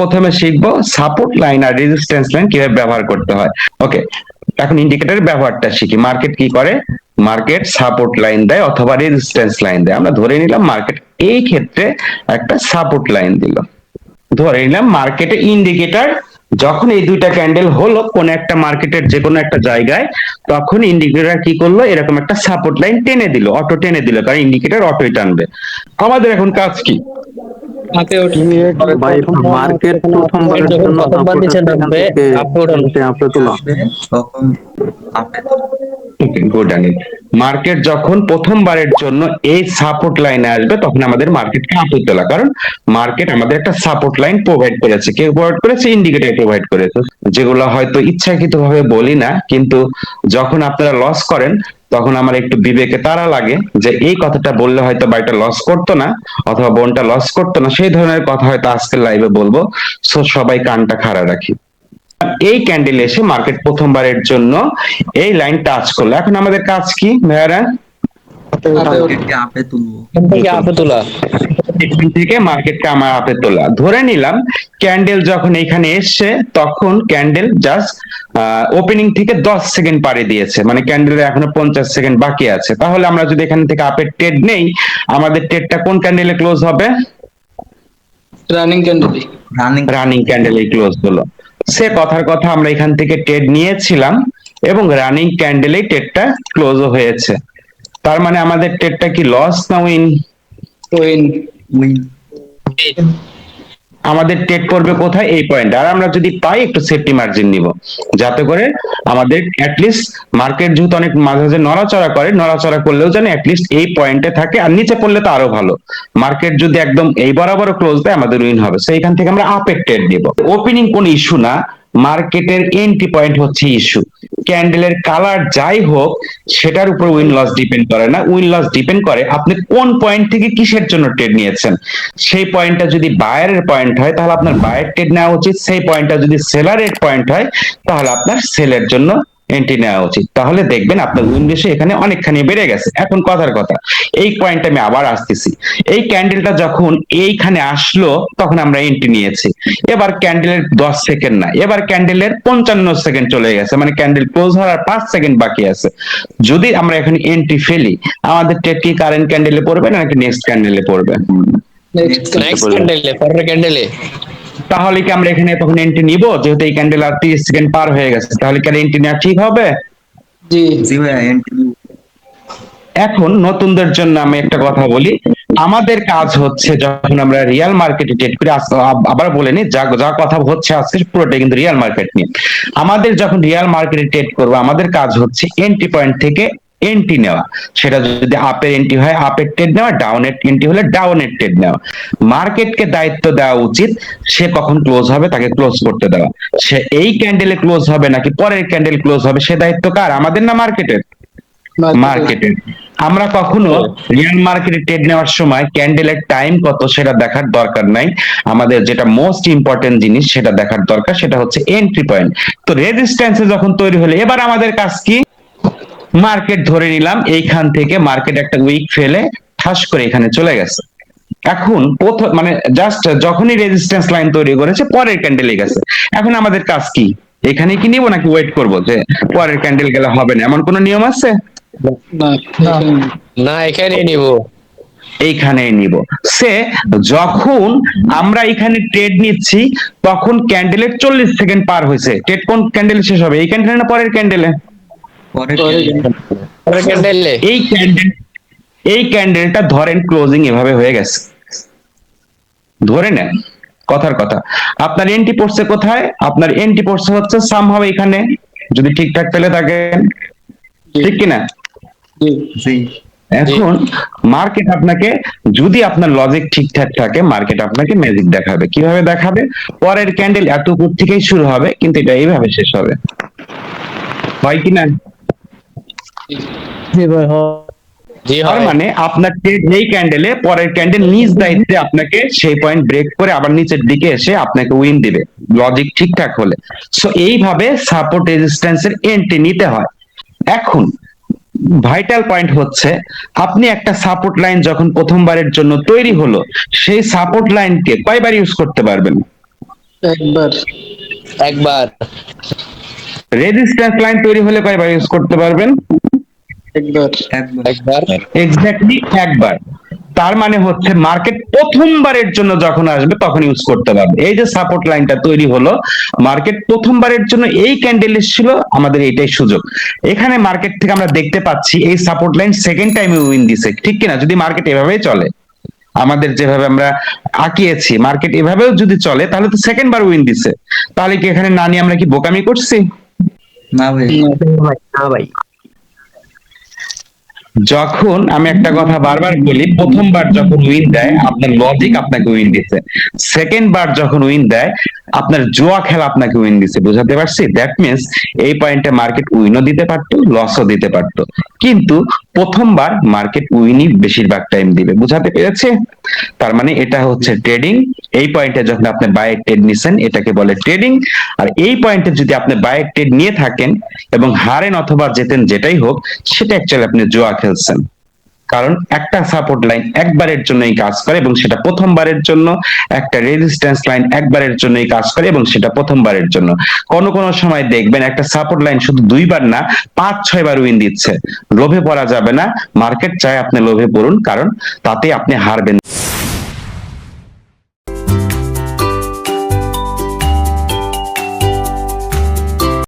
প্রথমে শিখব support line আর রেজিস্ট্যান্স লাইন কীভাবে ব্যবহার করতে হয়। ওকে এখন ইন্ডিকেটরের ব্যবহারটা শিখি। মার্কেট কি করে? মার্কেট সাপোর্ট লাইন দেয় অথবা রেজিস্ট্যান্স লাইন দেয়। আমরা ধরে নিলাম মার্কেট এই ক্ষেত্রে একটা সাপোর্ট লাইন দিল। ধরে নিলাম মার্কেটে ইন্ডিকেটর যখন এই দুইটা ক্যান্ডেল হলো কোন একটা মার্কেটের যে কোনো একটা জায়গায়, তখন ইন্ডিকেটর কি করল? এরকম একটা সাপোর্ট লাইন টেনে দিল অটো টেনে দিল, কারণ ইন্ডিকেটর অটোই টানবে। আমাদের এখন কাজ কি? হাতে ওঠে। ভাই মার্কেট প্রথমবারের জন্য প্রথমবার নিচে নামবে, আপে ওঠানো। আপে তোলা তখন আপনি গুড আনিল মার্কেট যখন প্রথমবারের জন্য এই সাপোর্ট লাইনে আসবে তখন আমাদের মার্কেটকে আপে তোলা কারণ মার্কেট আমাদের একটা সাপোর্ট লাইন প্রোভাইড করেছে। কে প্রোভাইড করেছে? ইন্ডিকেটর প্রোভাইড করেছে। যেগুলো হয়তো ইচ্ছাকৃত ভাবে বলি না কিন্তু যখন আপনারা লস করেন তখন আমার একটু বিবেকে তারা লাগে যে এই কথাটা বললে হয়তো বাড়িটা লস করতো না অথবা বোনটা লস করতো না সেই ধরনের কথা হয়তো আজকের লাইভে বলব। সো সবাই কানটা খাড়া রাখি। এই ক্যান্ডেল এসে মার্কেট প্রথমবারের জন্য এই লাইন টাচ করল। এখন আমাদের কাজ কি ভাইয়ারা? আপে তুলবো? আপে তোলা? এখান থেকে মার্কেটকে আমার হাতে তোলা। ধরে নিলাম ক্যান্ডেল যখন এখানে এসছে তখন ক্যান্ডেল জাস্ট ওপেনিং থেকে দশ সেকেন্ড পাড়ি দিয়েছে। মানে ক্যান্ডেলের এখনও পঞ্চাশ সেকেন্ড বাকি আছে। তাহলে আমরা যদি এখান থেকে আপের ট্রেড নেই আমাদের ট্রেডটা কোন ক্যান্ডেলে ক্লোজ হবে? রানিং ক্যান্ডেল রানিং রানিং ক্যান্ডেলে ক্লোজ হলো। সে কথার কথা আমরা এখান থেকে ট্রেড নিয়েছিলাম এবং রানিং ক্যান্ডেলে ট্রেডটা ক্লোজ হয়েছে। তার মানে আমাদের ট্রেডটা কি লস না উইন উইন উইন আমাদের ট্রেড করবে কোথায়? এই পয়েন্ট আর আমরা যদি পাই, একটু সেফটি মার্জিন নিব। যাতে করে আমাদের অ্যাটলিস্ট মার্কেট যেহেতু অনেক মাঝে মাঝে নড়াচড়া করে, নড়াচড়া করলেও যেন অ্যাটলিস্ট এই পয়েন্টে থাকে। আর নিচে পড়লে তো আরও ভালো। মার্কেট যদি একদম এই বরাবর ক্লোজ দেয়, আমাদের উইন হবে। সেই এখান থেকে আমরা আপের ট্রেড নিব। ওপেনিং কোন ইস্যু না। মার্কেটের এন্ট্রি পয়েন্ট হচ্ছে ইস্যু ক্যান্ডেলের কালার যাই হোক, সেটার উপর উইন লস ডিপেন্ড করে না। উইন লস ডিপেন্ড করে আপনি কোন পয়েন্ট থেকে কিসের জন্য ট্রেড নিয়েছেন। সেই পয়েন্টটা যদি বায়ারের পয়েন্ট হয়, তাহলে আপনার বায়ার ট্রেড নেওয়া উচিত। সেই পয়েন্টটা যদি সেলারের পয়েন্ট হয়, তাহলে আপনার সেলের জন্য এন্ট্রি নেওয়া উচিত। তাহলে দেখবেন আপনার উইন এখানে অনেকখানি বেড়ে গেছে। এখন কথার কথা, এই পয়েন্টে আমি আবার আসতেছি। এই ক্যান্ডেলটা যখন এইখানে আসলো, তখন আমরা এন্ট্রি নিয়েছি। এবার ক্যান্ডেলের দশ সেকেন্ড না এবার ক্যান্ডেলের পঞ্চান্ন সেকেন্ড চলে গেছে। মানে ক্যান্ডেল ক্লোজ হওয়ার পাঁচ সেকেন্ড বাকি আছে। যদি আমরা এখানে এন্ট্রি ফেলি, আমাদের ট্রেড কি কারেন্ট ক্যান্ডেলে পড়বে নাকি নেক্সট ক্যান্ডেলে পড়বে? নেক্সট ক্যান্ডেলে ক্যান্ডেলে তাহলে কি আমরা এখানে তখন এন্ট্রি নিব? যেহেতু এই ক্যান্ডেল আর তিরিশ সেকেন্ড পার হয়ে গেছে তাহলে কি এন্ট্রি নেওয়া ঠিক হবে? জি। জি এখন নতুনদের জন্য আমি একটা কথা বলি। আমাদের কাজ হচ্ছে যখন আমরা রিয়েল মার্কেটে ট্রেড করি আবার বলে নি যা যা কথা হচ্ছে আজকে পুরোটাই কিন্তু রিয়েল মার্কেট নিয়ে। আমাদের যখন রিয়েল মার্কেটে ট্রেড করব আমাদের কাজ হচ্ছে এন্ট্রি পয়েন্ট থেকে এন্ট্রি নেওয়া। সেটা যদি আপের এন্ট্রি হয় আপের ট্রেড নেওয়া ডাউনের এন্ট্রি হলে ডাউনের ট্রেড নেওয়া। মার্কেটকে দায়িত্ব দেওয়া উচিত সে কখন ক্লোজ হবে তাকে ক্লোজ করতে দেওয়া। সে এই ক্যান্ডেলে ক্লোজ হবে নাকি পরের ক্যান্ডেল ক্লোজ হবে সে দায়িত্ব কার? আমাদের না মার্কেটের মার্কেটে আমরা কখনো রিয়েল মার্কেটে ট্রেড নেওয়ার সময় ক্যান্ডেলের টাইম কত সেটা দেখার দরকার নাই। আমাদের যেটা মোস্ট ইম্পর্টেন্ট জিনিস সেটা দেখার দরকার সেটা হচ্ছে এন্ট্রি পয়েন্ট তো রেজিস্ট্যান্সে যখন তৈরি হলো এবার আমাদের কাজ কি? মার্কেট ধরে নিলাম এইখান থেকে মার্কেট একটা উইক ফেলে ঠাস করে এখানে চলে গেছে। এখন প্রথম মানে জাস্ট যখনই রেজিস্ট্যান্স লাইন তৈরি করেছে পরের ক্যান্ডেলে গেছে। এখন আমাদের কাজ কি? এখানে কি নিব নাকি ওয়েট করব যে পরের ক্যান্ডেল গেলে হবে না? এমন কোনো নিয়ম আছে? না না এখানে নিব। এইখানে নিব। সে যখন আমরা এখানে ট্রেড নিচ্ছি তখন ক্যান্ডেলের চল্লিশ সেকেন্ড পার হয়েছে। ট্রেড কোন ক্যান্ডেল শেষ হবে? এই ক্যান্ডেলে না পরের ক্যান্ডেলে এই ক্যান্ডেল এই ক্যান্ডেলটা ধরেন ক্লোজিং এভাবে হয়ে গেছে। ধরে নেন কথার কথা। আপনার এন্ট্রি পড়ছে কোথায়? আপনার এন্ট্রি পড়ছে হচ্ছে সামহাও এখানে। যদি ঠিকঠাক পেলে থাকেন ঠিক কিনা? জি। জি। এখন মার্কেট আপনাকে যদি আপনার লজিক ঠিকঠাক থাকে মার্কেট আপনাকে ম্যাজিক দেখাবে। কীভাবে দেখাবে? পরের ক্যান্ডেল এত উপর থেকেই শুরু হবে কিন্তু এটা এইভাবে শেষ হবে। হয় কিনা? জি ভাই জি হয়। মানে আপনার trade এই ক্যান্ডেলে পরের ক্যান্ডেল নিজ দায়িত্বে আপনাকে সেই পয়েন্ট ব্রেক করে আবার নিচের দিকে এসে আপনাকে উইন দিবে। লজিক ঠিকঠাক হলে। সো এইভাবে সাপোর্ট রেজিস্ট্যান্সের এন্ট্রি নিতে হয়। এখন ভাইটাল পয়েন্ট হচ্ছে আপনি একটা সাপোর্ট লাইন যখন প্রথমবারের জন্য তৈরি হলো সেই সাপোর্ট লাইনকে কয়বার ইউজ করতে পারবেন? একবার। একবার। রেজিস্ট্যান্স লাইন তৈরি হলে কয়বার ইউজ করতে পারবেন? একবার। একবার। একবার। এক্স্যাক্টলি একবার। তার মানে হচ্ছে মার্কেট প্রথমবারের জন্য যখন আসবে তখন ইউজ করতে পারবে। এই যে সাপোর্ট লাইনটা তৈরি হলো মার্কেট প্রথমবারের জন্য এই ক্যান্ডেল ছিল আমাদের এটাই সুযোগ। এখানে মার্কেট থেকে আমরা দেখতে পাচ্ছি এই সাপোর্ট লাইন সেকেন্ড টাইমে উইন দিছে। ঠিক কিনা? যদি মার্কেট এভাবেই চলে আমাদের যেভাবে আমরা আঁকিয়েছি মার্কেট এভাবেও যদি চলে তাহলে তো সেকেন্ড বার উইন দিছে। তাহলে কি এখানে না নিয়ে আমরা কি বোকামি করছি? না ভাই না ভাই। যখন আমি একটা কথা বারবার বলি, প্রথমবার যখন উইন দেয়, আপনার লজিক আপনাকে উইন দিচ্ছে। সেকেন্ড বার যখন উইন দেয়, আপনার জোয়া খেলা আপনাকে উইন দিচ্ছে। বুঝাতে পারছি? দ্যাট মিনস এই পয়েন্টে মার্কেট উইনও দিতে পারতো লসও দিতে পারতো। কিন্তু প্রথমবার মার্কেট উইনই বেশিরভাগ টাইম দিবে। বুঝাতে পেরেছে তার মানে এটা হচ্ছে ট্রেডিং এই পয়েন্টে যখন আপনি বাই ট্রেড নিছেন, এটাকে বলে ট্রেডিং আর এই পয়েন্টে যদি আপনি বাই ট্রেড নিয়ে থাকেন এবং হারেন অথবা জেতেন যেটাই হোক, সেটা অ্যাকচুয়ালি আপনি জোয়া খেলছেন। কারণ একটা সাপোর্ট লাইন একবারের জন্যই কাজ করে এবং সেটা প্রথমবারের জন্য, একটা রেজিস্ট্যান্স লাইন একবারের জন্যই কাজ করে এবং সেটা প্রথমবারের জন্য। কোন কোন সময় দেখবেন একটা সাপোর্ট লাইন শুধু দুইবার না, পাঁচ ছয় বার উইন দিচ্ছে। লোভে পড়া যাবে না মার্কেট চায় আপনি লোভে পড়ুন, কারণ তাতে আপনি হারবেন।